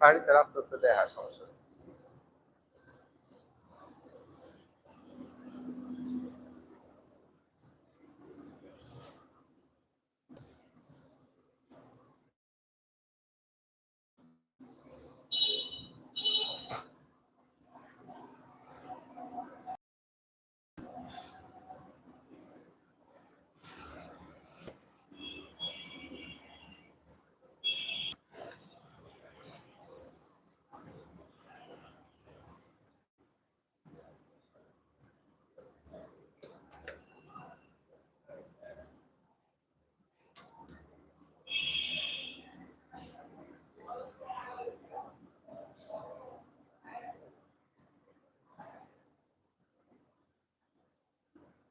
Furniture আস্তে আস্তে দেখা সমস্যা নেই। ইউটিউব এটা ইউটিউব আসসালামু আলাইকুম প্রিয় দর্শক শ্রোতা ব্র্যান্ড নিউ ভিডিওতে স্বাগতম কোথায় কি আছে বুঝতে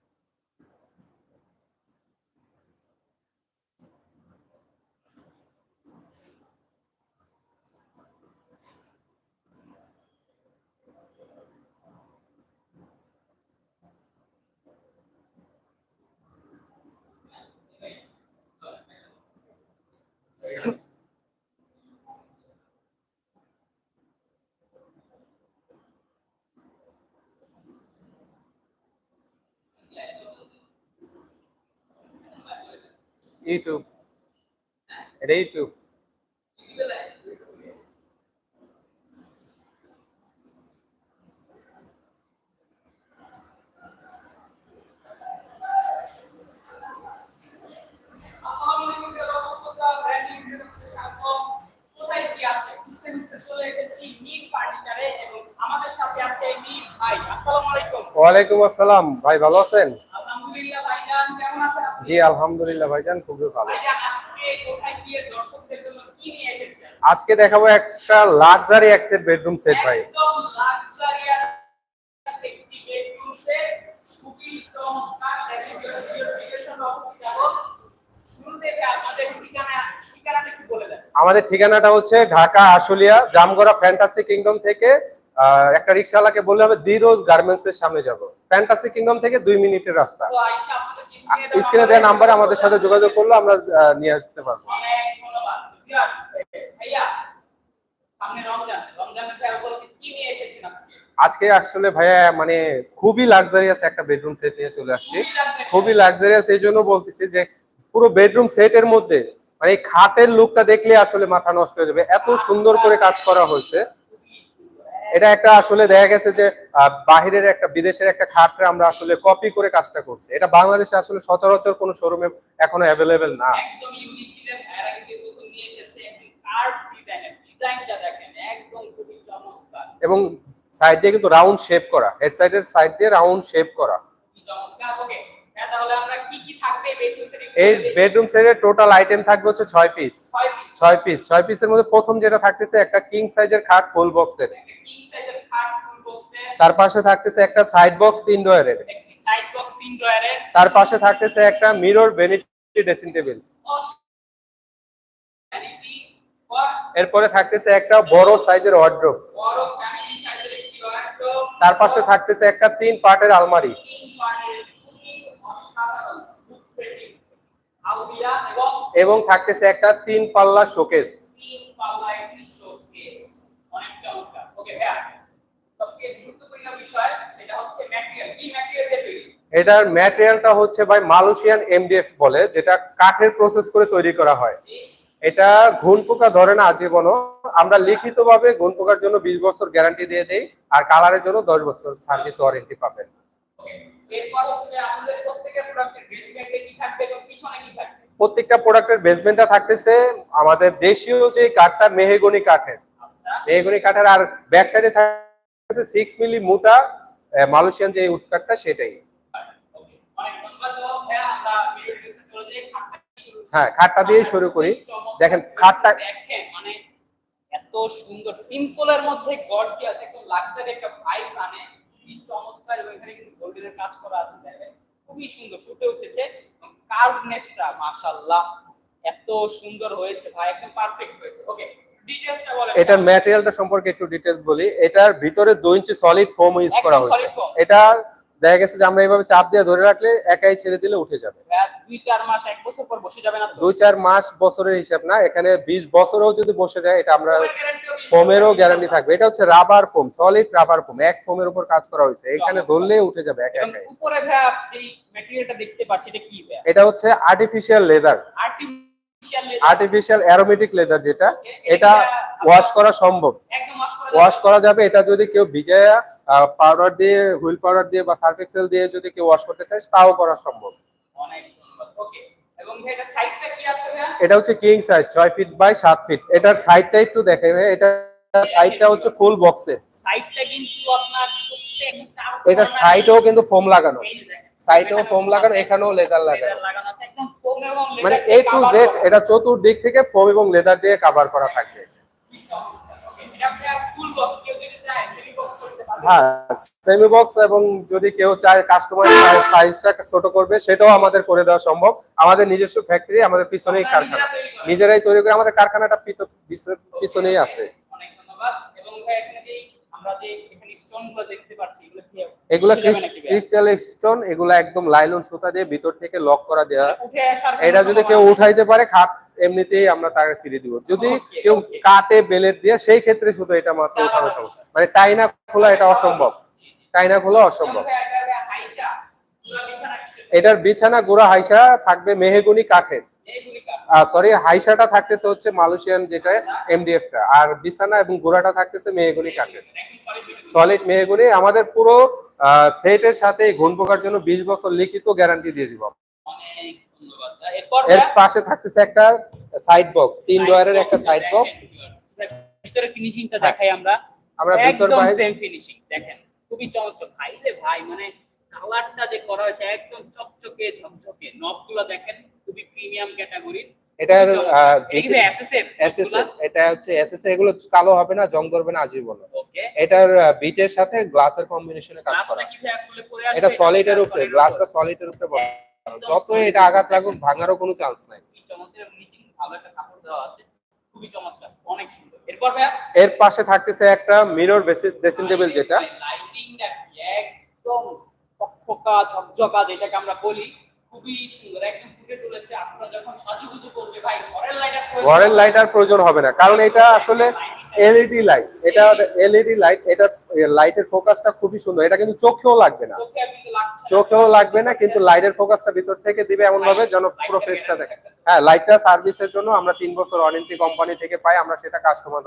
বুঝতে চলে এসেছি নীল ফার্নিচারে এবং আমাদের সাথে আছে নীল ভাই আসসালামু আলাইকুম। ওয়ালাইকুম আসসালাম। ভাই ভালো আছেন? জি আলহামদুলিল্লাহ ভাইজান খুবই ভালো। আজকে দেখাবো একটা লাক্সারি একসেট বেডরুম সেট ভাই। আমাদের ঠিকানাটা হচ্ছে ঢাকা আশুলিয়া জামগড়া ফ্যান্টাসি কিংডম থেকে একটা রিক্সাওয়ালাকে বললে হবে দিরোজ গার্মেন্টস এর সামনে যাব। ফ্যান্টাসি কিংডম থেকে দুই মিনিটের রাস্তা। স্ক্রিনে দেওয়া নাম্বারে আমাদের সাথে যোগাযোগ করলে আমরা নিয়ে আসতে পারব। আজকে? আসলে ভাইয়া মানে খুবই লাক্সারিয়াস একটা বেডরুম সেট নিয়ে চলে আসছি। খুবই লাক্সারিয়াস এই জন্য বলতেছি যে পুরো বেডরুম সেটের মধ্যে মানে খাটের লুকটা দেখলে আসলে মাথা নষ্ট হয়ে যাবে। এত সুন্দর করে কাজ করা হয়েছে। এটা একটা আসলে দেখা গেছে যে বাহিরের একটা বিদেশের একটা খাটরে আমরা আসলে কপি করে কাজটা করছি। এটা বাংলাদেশে আসলে সচরাচর কোনো শোরুমে এখনও অ্যাভেলেবেল না। এবং সাইড দিয়ে কিন্তু রাউন্ড শেপ করা। হেড সাইডের সাইড দিয়ে রাউন্ড শেপ করা। হ্যাঁ এই বেডরুম সেটের টোটাল আইটেম থাকবে হচ্ছে ছয় পিস ছয় পিস ছয় পিসের মধ্যে প্রথম যেটা থাকতেছে একটা কিং সাইজের খাট ফুল বক্সের তার পাশে থাকতেছে একটা সাইড বক্স তিন ডয়ারের তার পাশে থাকতেছে একটা মিরর ভ্যানিটি ড্রেসিং টেবিল এরপরে থাকতেছে একটা বড় সাইজের তার পাশে থাকতেছে একটা তিন পার্টের আলমারি তিন পার্টের খুবই অসাধারণ বুক পেন্টিং আউলিয়া এবং থাকতেছে একটা তিন পাল্লা শোকেস। তৈরি? এটার ম্যাটেরিয়ালটা হচ্ছে ভাই মালয়েশিয়ান এমডিএফ বলে যেটা কাঠের প্রসেস করে তৈরি করা হয়। এটা ঘুন পোকা ধরে না আজীবনও। আমরা লিখিতভাবে ঘুন পোকার জন্য বিশ বছর গ্যারান্টি দিয়ে দেই আর কালারের জন্য দশ বছর সার্ভিস ওয়ারেন্টি পাবেন। এরপর হচ্ছে আপনাদের প্রত্যেকের প্রোডাক্টের বেসমেন্টে কি থাকবে এবং পিছনে কি থাকবে? প্রত্যেকটা প্রোডাক্টের বেসমেন্টটা থাকতেছে আমাদের দেশীয় যে কাঠটা মেহেগনি কাঠের। মেহেগনি কাঠের আর ব্যাক সাইডে থাকছে সিক্স মিলি মোটা মালয়েশিয়ান যে উড কাঠটা সেটাই। করি। হ্যাঁ খাটটা দিয়ে শুরু করি। দেখেন খাটটা মানে এত সুন্দর সিম্পলের মধ্যে গর্জিয়াস একদম লাক্সারি একটা ভাইব আনে। কি চমৎকার এবং এখানে কিন্তু গোল্ডেনের কাজ করা আছে দেখেন। খুবই সুন্দর ফুটে উঠেছে। কার্ভনেসটা মাশাআল্লাহ এত সুন্দর হয়েছে ভাই একদম পারফেক্ট হয়েছে। ওকে এটার ম্যাটেরিয়ালটা সম্পর্কে একটু ডিটেলস বলি। এটার ভিতরে দুই ইঞ্চি সলিড ফোম ইউজ করা হয়েছে। এটার এটা দেখা গেছে যে আমরা এইভাবে চাপ দিয়ে ধরে রাখলে একাই ছেড়ে দিলে উঠে যাবে। দুই চার মাস এক বছর পর বসে যাবে না দুই চার মাস বছরের হিসাব না এখানে বিশ বছরেও যদি বসে যায় এটা আমরা ফোমেরও গ্যারান্টি থাকবে। এটা হচ্ছে rubber foam solid rubber foam এক ফোমের উপর কাজ করা হয়েছে। এখানে ধরলে উঠে যাবে একা একাই। উপরে ভাইয়া যে ম্যাটেরিয়ালটা দেখতে পাচ্ছি এটা কি এটা হচ্ছে artificial leather artificial aromatic leather যেটা এটা ওয়াশ করা সম্ভব। ওয়াশ করা ওয়াশ করা যাবে এটা যদি কেউ ভিজায়া পাউডার দিয়ে হুইল পাউডার দিয়ে বা সার্ফ এক্সেল দিয়ে যদি কেউ ওয়াশ করতে চায় তাও করা সম্ভব। এটা হচ্ছে কিং সাইজ ছয় ফিট বাই সাত ফিট এটার সাইডটা একটু দেখে ভাই, এটা সাইডটা হচ্ছে ফুল বক্সের সাইডটা কিন্তু আপনার এটা সাইডেও কিন্তু ফোম লাগানো। সাইডেও ফোম লাগানো এখানেও লেদার লাগানো। মানে এ টু জেড এটা চতুর্দিক থেকে ফোম এবং লেদার দিয়ে কভার করা থাকবে কি চমৎকার। Okay, এটা আপনার full box, কেউ যদি চায় semi box করতে পারবে। হ্যাঁ সেমি বক্স এবং যদি কেউ চায় কাস্টমার সাইজটা ছোট করবে, সেটাও আমাদের করে দেওয়া সম্ভব। আমাদের নিজস্ব ফ্যাক্টরি আমাদের পিছনেই কারখানা। নিজেরাই তৈরি করে আমাদের কারখানাটা পিছনেই আছে। ধন্যবাদ। এবং আমরা যে এখানে স্টোন দেখতে পাচ্ছি এগুলো কি? ক্রিস্টাল স্টোন এগুলা একদম লাইলন সুতা দিয়ে ভিতর থেকে লক করা এটা যদি কেউ উঠাইতে পারে খাট এমনিতেই আমরা তাকে ফিরে দিব। যদি কেউ. কাটে বেলেট দিয়ে সেই ক্ষেত্রে শুধু এটা মাত্র উঠানো সম্ভব। মানে টাইনা খোলা এটা অসম্ভব। টাইনা খোলা অসম্ভব? এটার বিছানা গোড়া হাইসা থাকবে মেহেগুনি কাঠের। সরি হাইসাটা থাকতেছে হচ্ছে মালয়েশিয়ান যেটা এমডিএফ টা। আর বিছানা এবং গোড়াটা থাকতেছে মেহেগুনি কাঠের। সলিড মেহেগুনি আমাদের পুরো সেটের সাথে ঘুণ পোকার জন্য বিশ বছর লিখিত গ্যারান্টি দিয়ে দিব। এর পাশে থাকতেছে একটা সাইড বক্স তিন ডয়ারের একটা সাইড বক্স ভিতরে ফিনিশিংটা দেখাই আমরা। আমরা ভিতর বাইরে- সেম ফিনিশিং দেখেন। খুবই চমৎকার। ভাই রে ভাই মানে কালারটা যে করা হয়েছে একদম চকচকে ঝকঝকে। নবগুলো দেখেন খুবই প্রিমিয়াম ক্যাটাগরির এসএস এটা হচ্ছে এসএস এগুলো কালো হবে না জং ধরবে না আজীবন ওকে এটার বিটের সাথে গ্লাসের কম্বিনেশনে কাজ করা। এটা সলিডের গ্লাস উপরে গ্লাসটা সলিডের উপরে। বসানো। যত এটা আঘাত লাগুক ভাঙারও কোনো চান্স নাই। চমৎকার নিচে ভালো একটা সাপোর্ট দেওয়া আছে। খুবই চমৎকার অনেক সুন্দর। এরপর ভাই এর পাশে থাকতেছে একটা মিরর ড্রেসিং টেবিল যেটা। লাইটিংটা একদম ফকফকা ঝকঝকা যেটাকে আমরা বলি খুবই সুন্দর। একদম ফুটে তুলেছে। আপনারা যখন সাজুগুজু করবে ভাই ঘরের লাইটার ঘরের লাইট আর প্রয়োজন হবে না। কারণ এটা আসলে এলইডি লাইট এটা এলইডি লাইট এটা লাইটের ফোকাসটা খুবই সুন্দর। এটা কিন্তু চোখেও লাগবে না। চোখেও লাগবে না কিন্তু লাইটের ফোকাসটা ভিতর থেকে দিবে এমন ভাবে যেন পুরো ফেসটা দেখে। হ্যাঁ লাইটটা সার্ভিসের জন্য আমরা তিন বছর ওয়ারেন্টি কোম্পানি থেকে পাই আমরা সেটা কাস্টমার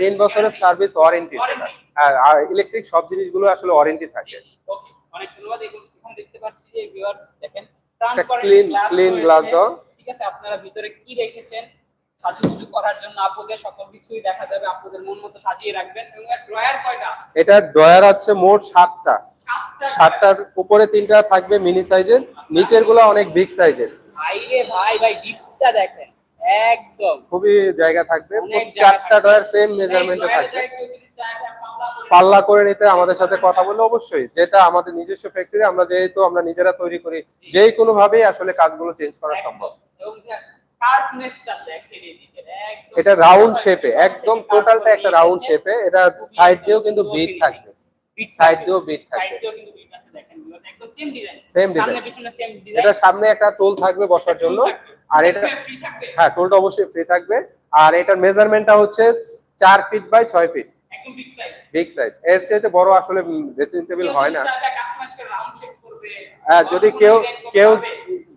তিন বছরের সার্ভিস ওয়ারেন্টি সেটা। হ্যাঁ আর ইলেকট্রিক সব জিনিসগুলো আসলে ওয়ারেন্টি থাকে। ওকে অনেক ধন্যবাদ। এখানে দেখতে পাচ্ছি যে ভিউয়ার্স দেখেন ট্রান্সপারেন্ট clean glass দাও। ঠিক আছে আপনারা ভিতরে কি রেখেছেন সাজুগুজু করার জন্য আপনাদের সকল কিছুই দেখা যাবে আপনাদের মন মতো সাজিয়ে রাখবেন। এবং এর ড্রয়ার কয়টা আছে? এটা ডয়ার আছে মোট সাতটা। সাতটা সাতটার উপরে তিনটা থাকবে মিনি সাইজের নিচেরগুলো অনেক বিগ সাইজের ভাই ভাই ভাই ডিপটা দেখেন। একদম। খুবই জায়গা থাকবে। চারটা। ডয়ার সেম মেজারমেন্টে থাকবে। পাল্লা করে নিতে আমাদের সাথে কথা বললে অবশ্যই। যেটা আমাদের নিজস্ব ফ্যাক্টরি আমরা যেহেতু আমরা নিজেরা তৈরি করি, যেই কোনো ভাবেই আসলে কাজগুলো চেঞ্জ করা সম্ভব। এটা রাউন্ড শেপে একদম টোটালটা একটা রাউন্ড শেপে এটা সাইড দিয়েও কিন্তু বিট থাকবে। সাইড দিয়েও বিট থাকবে। Same design। এটা সামনে একটা টোল থাকবে বসার জন্য। আর এটা হ্যাঁ টোলটা অবশ্যই ফ্রি থাকবে। আর এটার মেজারমেন্টটা হচ্ছে চার ফিট বাই ছয় ফিট বিগ সাইজ এর চাইতে বড় আসলে ড্রেসিং টেবিল হয় না। হ্যাঁ যদি কেউ কেউ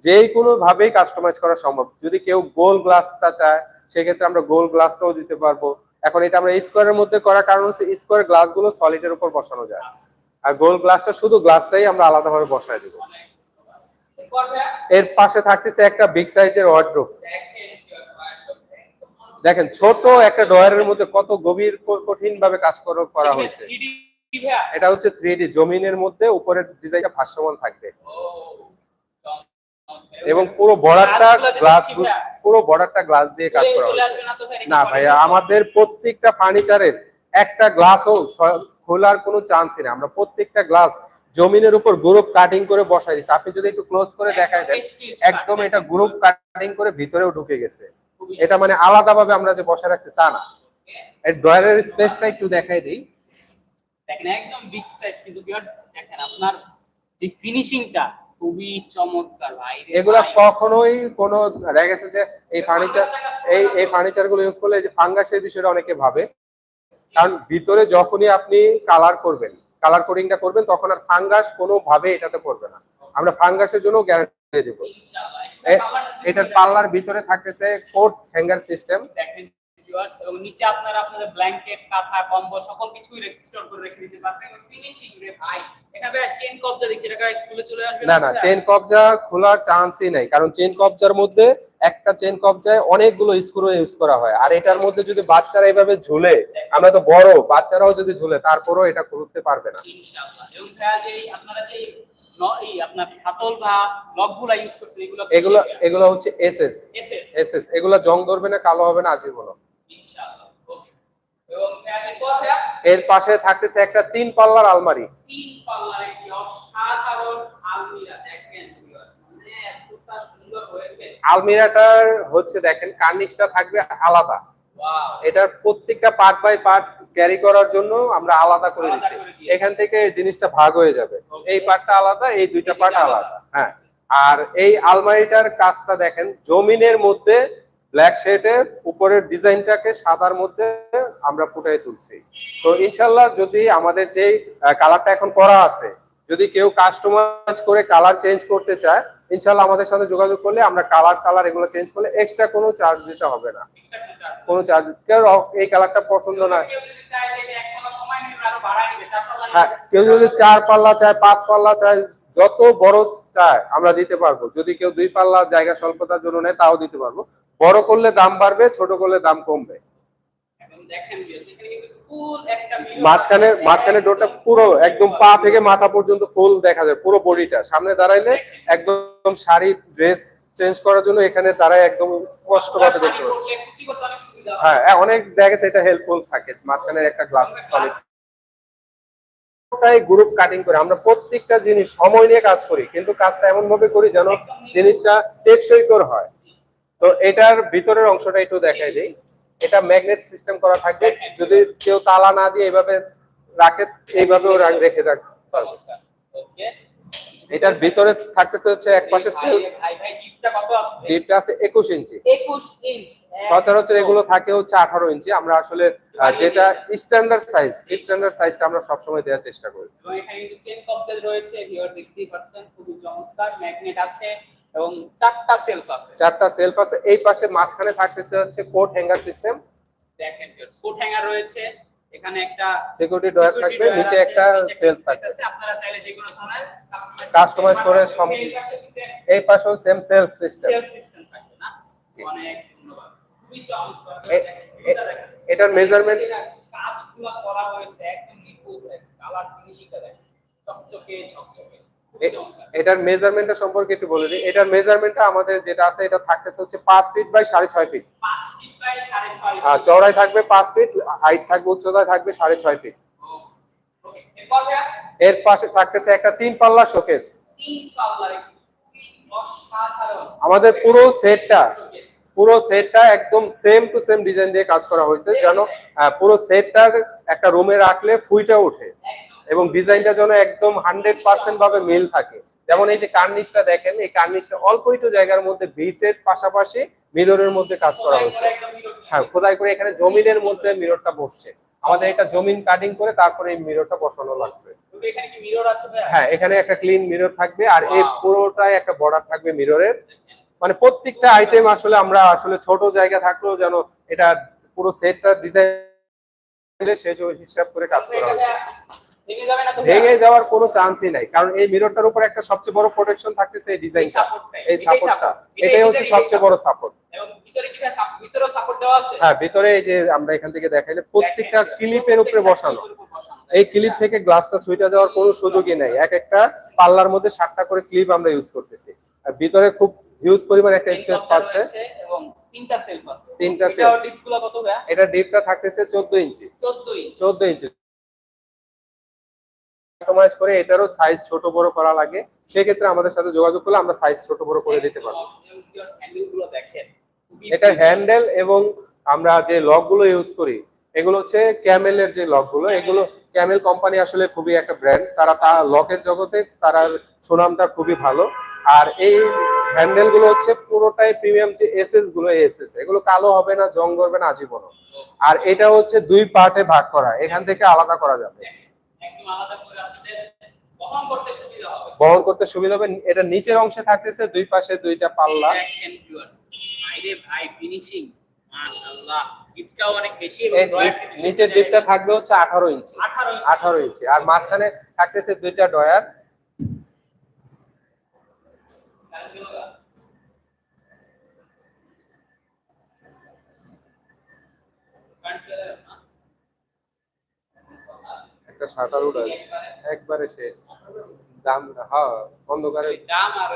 যেই কোনো ভাবেই কাস্টমাইজ করা সম্ভব। যদি কেউ গোল গ্লাসটা চায় সেক্ষেত্রে আমরা গোল গ্লাসটাও দিতে পারব। এখন এটা আমরা স্কোয়ারের মধ্যে করার কারণ হচ্ছে স্কোয়ার গ্লাসগুলো সলিডের উপর বসানো যায়। আর গোল গ্লাসটা শুধু গ্লাসটাই আমরা আলাদাভাবে বসায় দিব। এর পাশে থাকতেছে একটা বিগ সাইজের ওয়ার্ড্রোপ দেখেন ছোট একটা ডয়ারের মধ্যে কত গভীর কঠিন ভাবে কাজ করা- হয়েছে। এটা হচ্ছে থ্রি ডি জমিনের মধ্যে উপরের ডিজাইনটা ভাসমান থাকবে। এবং পুরো বর্ডারটা গ্লাস পুরো বর্ডারটা গ্লাস দিয়ে কাজ করা হয়েছে। না ভাইয়া আমাদের প্রত্যেকটা ফার্নিচারের একটা গ্লাসও খোলার কোনো চান্সই নেই। আমরা প্রত্যেকটা গ্লাস জমিনের উপর গ্রুপ কাটিং করে বসাই দিচ্ছি আপনি যদি একটু ক্লোজ করে দেখায় দেন একদম এটা গ্রুপ কাটিং করে ভিতরেও ঢুকে গেছে। এটা মানে আলাদাভাবে আমরা যে বসায় রাখছি তা না। এর ড্রয়ারের স্পেসটা একটু দেখাই দিই। দেখেন একদম বিগ সাইজ কিন্তু viewers দেখেন আপনার যে ফিনিশিংটা খুবই চমৎকার ভাই। এগুলা কখনোই কোনো দেখা গেছে যে এই ফার্নিচার এই এই ফার্নিচারগুলো ইউজ করলে এই যে ফাঙ্গাসের বিষয়টা অনেকে ভাবে। কারণ ভিতরে যখনই আপনি কালার করবেন কালার কোডিংটা করবেন তখন আর ফাঙ্গাস কোনো ভাবে এটাতে পড়বে না। আমরা ফাঙ্গাসের জন্য গ্যারান্টি দেবো। এ- কালারটা এটার পাল্লার ভিতরে থাকতেছে কোট হ্যাঙ্গার সিস্টেম। এবং নিচে আপনারা আপনাদের ব্ল্যাঙ্কেট কাঁথা কম্বল সকল কিছুই স্টোর করে রেখে দিতে পারবেন। ফিনিশিং রে ভাই এখানে চেন কবজা দেখছি এটা খুলে চলে আসবে না না চেন কবজা খোলার চান্সই নাই। কারণ চেন কবজার মধ্যে একটা চেন কবজায় অনেকগুলো স্ক্রু ইউজ করা হয়। আর এটার মধ্যে যদি বাচ্চারা এভাবে ঝুলে আমরা তো বড় বাচ্চারাও যদি ঝুলে তারপরেও এটা খুলতে পারবে না। ইনশাআল্লাহ। এবং আপনারা যে ন- এই আপনার হাতল বা লকগুলা ইউজ করছেন এগুলো এগুলো এগুলো হচ্ছে এসএস এসএস এসএস এগুলো জং ধরবে না কালো হবে না আজীবন ইনশাআল্লাহ ওকে এবং ভাইয়া এরপর ভাইয়া এর পাশে থাকতেছে একটা তিন পাল্লার আলমারি। তিন পাল্লার একটি অসাধারণ আলমিরা দেখেন viewers, মানে আলমিরাটার হচ্ছে দেখেন কার্নিশটা থাকবে আলাদা। এটার প্রত্যেকটা পার্ট বাই পার্ট ক্যারি করার জন্য আমরা আলাদা করে দিচ্ছি। এখান থেকে জিনিসটা ভাগ হয়ে যাবে। এই পার্টটা আলাদা এই দুইটা পার্ট আলাদা। হ্যাঁ। আর এই আলমারিটার কাজটা দেখেন জমিনের মধ্যে ব্ল্যাক শেডের উপরের ডিজাইনটাকে সাদার মধ্যে আমরা ফুটাই তুলছি। তো ইনশাল্লাহ যদি আমাদের যেই কালারটা এখন করা আছে যদি কেউ কাস্টমাইজ করে কালার চেঞ্জ করতে চায় ইনশাল্লাহ আমাদের সাথে যোগাযোগ করলে আমরা কালার কালার এগুলো চেঞ্জ করলে এক্সট্রা কোনো চার্জ দিতে হবে না। কোনো চার্জ কেউ এই কালারটা পছন্দ না। হ্যাঁ কেউ যদি চার পাল্লা চায় পাঁচ পাল্লা চায় যত বড় চায় আমরা দিতে পারব। যদি কেউ দুই পাল্লা জায়গা স্বল্পতার জন্য নেয় তাও দিতে পারব। বড় করলে দাম বাড়বে ছোট করলে দাম কমবে। দেখেন মাঝখানে। মাঝখানে ডোরটা পুরো একদম পা থেকে মাথা পর্যন্ত ফুল দেখা যায় পুরো বডিটা। সামনে দাঁড়াইলে একদম শাড়ি ড্রেস চেঞ্জ করার জন্য এখানে দাঁড়ায় একদম স্পষ্ট ভাবে দেখতে সুবিধা হয়। হ্যাঁ অনেক দেখা এটা হেল্পফুল থাকে। মাঝখানে একটা গ্লাস সলিড পুরোটাই গ্রুপ কাটিং করে। আমরা প্রত্যেকটা জিনিস সময় নিয়ে কাজ করি কিন্তু কাজটা এমন ভাবে করি যেন জিনিসটা টেকসই করে হয়। তো এটার ভিতরের অংশটা একটু দেখাই দিই। এটা ম্যাগনেট সিস্টেম করা থাকবে। যদি কেউ তালা না দিয়ে এইভাবে রাখে এইভাবেও রেখে। Okay? এটার ভিতরে থাকতেছে হচ্ছে এক পাশে? ডিপটা আছে? একুশ ইঞ্চি। সচরাচর এগুলো থাকে হচ্ছে আঠারো ইঞ্চি। আমরা আসলে যেটা স্ট্যান্ডার্ড সাইজ স্ট্যান্ডার্ড সাইজটা আমরা সবসময় দেওয়ার চেষ্টা করি। রয়েছে দেখতেই পাচ্ছেন। খুবই চমৎকার ম্যাগনেট আছে। এবং চারটা সেলফ আছে। চারটা সেলফ আছে। এই পাশে মাঝখানে থাকতেছে হচ্ছে কোট হ্যাঙ্গার সিস্টেম দেখেন ফুট হ্যাঙ্গার রয়েছে। এখানে একটা সিকিউরিটি ডয়ার থাকবে। নিচে একটা সেলফ থাকবে আপনারা চাইলে যে কোনো ধরনের Customize করে সম- এই পাশেও same shelf system shelf system থাকবে না। অনেক ধন্যবাদ। এটার measurement- কাজগুলো করা হয়েছে একদম নিখুঁত কালার ফিনিশিংটা দেখেন। চকচকে চমৎকার এটার মেজারমেন্টটা সম্পর্কে একটু বলে দিই। এটার মেজারমেন্টটা আমাদের যেটা আছে এটা থাকতেছে হচ্ছে পাঁচ ফিট বাই সাড়ে ছয় ফিট আর চওড়াই থাকবে পাঁচ ফিট হাইট থাকবে উচ্চতায় থাকবে সাড়ে ছয় ফিট এর পাশে থাকতেছে একটা তিন পাল্লা শোকেস আমাদের পুরো সেটটা পুরো সেটটা একদম সেম টু সেম ডিজাইন দিয়ে কাজ করা হয়েছে যেন আহ, পুরো সেটটার একটা রুমে রাখলে ফুইটা ওঠে। এবং ডিজাইনটা যেন একদম হান্ড্রেড পার্সেন্ট ভাবে মিল থাকে। যেমন এই যে কার্নিশটা দেখেন এই কার্নিশটা অল্প একটু জায়গার মধ্যে বিটের পাশাপাশি মিররের মধ্যে কাজ করা হয়েছে হ্যাঁ খোদাই করে এখানে জমিনের মধ্যে মিররটা বসছে। আমাদের এটা জমিন কাটিং করে তারপরে এই মিররটা বসানো লাগছে। হ্যাঁ এখানে একটা ক্লিন মিরর থাকবে আর এই পুরোটাই একটা বর্ডার থাকবে মিররের। মানে প্রত্যেকটা আইটেম আসলে আমরা আসলে ছোট জায়গা থাকলেও যেন এটা পুরো সেটটা ডিজাইন সে হিসাব করে কাজ করা হয়েছে ভেঙে যাওয়ার কোনো চান্সই নাই। কারণ এই মিররটার উপর একটা সবচেয়ে বড় প্রোটেকশন থাকতেছে এই ডিজাইনটা এই সাপোর্টটা এটাই হচ্ছে সবচেয়ে বড় সাপোর্ট হ্যাঁ ভিতরে এই যে আমরা এখান থেকে দেখাইলে প্রত্যেকটা ক্লিপের উপরে বসানো। এই ক্লিপ থেকে গ্লাসটা ছুটে যাওয়ার কোনো সুযোগই নাই। এক একটা পাল্লার মধ্যে সাতটা করে ক্লিপ আমরা ইউজ করতেছি। আর ভিতরে খুব হিউজ পরিমাণ একটা স্পেস পাচ্ছে। এবং তিনটা সেলফ আছে। তিনটা ভাইয়া? এটা ডিপটা থাকতেছে চোদ্দ ইঞ্চি। 14 ইঞ্চ। চোদ্দ ইঞ্চি। কাস্টমাইজ করে এটারও সাইজ ছোট বড় করা লাগে। সেক্ষেত্রে আমাদের সাথে যোগাযোগ করলে আমরা সাইজ ছোট বড় করে দিতে পারব। এটা হ্যান্ডেল এবং আমরা যে লকগুলো ইউজ করি, এগুলো হচ্ছে ক্যামেলের যে লকগুলো এগুলো ক্যামেল কোম্পানি আসলে খুবই একটা ব্র্যান্ড তারা তা লকের জগতে তার সুনামটা খুবই ভালো। আর এই হ্যান্ডেলগুলো হচ্ছে পুরোটাই প্রিমিয়াম যে এসএসগুলো এসএস এগুলো কালো হবে না, জং করবে না আজীবন আর এটা হচ্ছে দুই পার্টে ভাগ করা, এখান থেকে আলাদা করা যাবে। একদম আলাদা করে আপনাদের বহন করতে সুবিধা হবে। বহন করতে সুবিধা হবে। এটা নিচের অংশে থাকতেছে দুই পাশে দুইটা পাল্লা। দেখেন ভিউয়ার্স ভাইরে ভাই ফিনিশিং মাশাআল্লাহ গিফটটাও অনেক বেশি নিচের ডিপটা থাকবে হচ্ছে আঠারো ইঞ্চি 18 আঠারো ইঞ্চি আর মাঝখানে থাকতেছে দুইটা ডয়ার কারণ কি হলো? কারণ চলে যাবে না? একটা সাঁতার উড়াল একবারে শেষ। দাম হ্যাঁ অন্ধকারে দাম আর